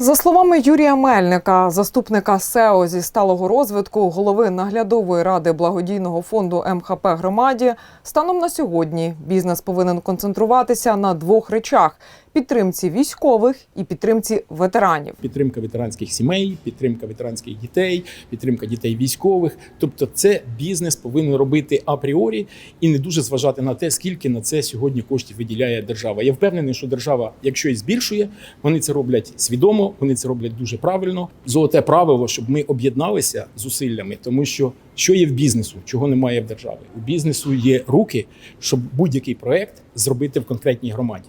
За словами Юрія Мельника, заступника СЕО зі сталого розвитку, голови наглядової ради благодійного фонду МХП громаді, станом на сьогодні бізнес повинен концентруватися на двох речах: підтримці військових і підтримці ветеранів. підтримка ветеранських сімей, підтримка ветеранських дітей, підтримка дітей військових. Тобто, це бізнес повинен робити апріорі і не дуже зважати на те, скільки на це сьогодні коштів виділяє держава. Я впевнений, що держава, якщо і збільшує, вони це роблять свідомо, вони це роблять дуже правильно. Золоте правило, щоб ми об'єдналися зусиллями, тому що що є в бізнесу, чого немає в державі. У бізнесу є руки, щоб будь-який проект зробити в конкретній громаді.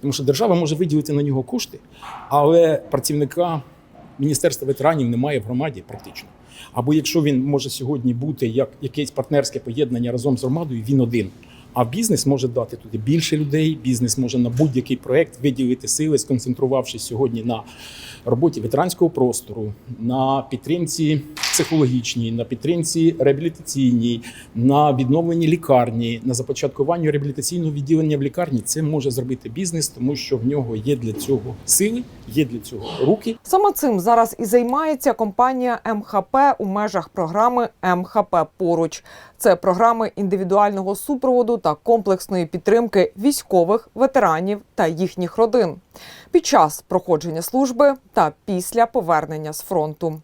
Тому що держава може виділити на нього кошти, але працівника міністерства ветеранів немає в громаді практично. Або якщо він може сьогодні бути як якесь партнерське поєднання разом з громадою, він один. А бізнес може дати туди більше людей. Бізнес може на будь-який проект виділити сили, сконцентрувавшись сьогодні на роботі ветеранського простору, на підтримці психологічній, на підтримці реабілітаційній, на відновленні лікарні, на започаткуванні реабілітаційного відділення в лікарні. Це може зробити бізнес, тому що в нього є для цього сили, є для цього руки. Саме цим зараз і займається компанія МХП у межах програми МХП поруч. Це програми індивідуального супроводу та комплексної підтримки військових, ветеранів та їхніх родин під час проходження служби та після повернення з фронту.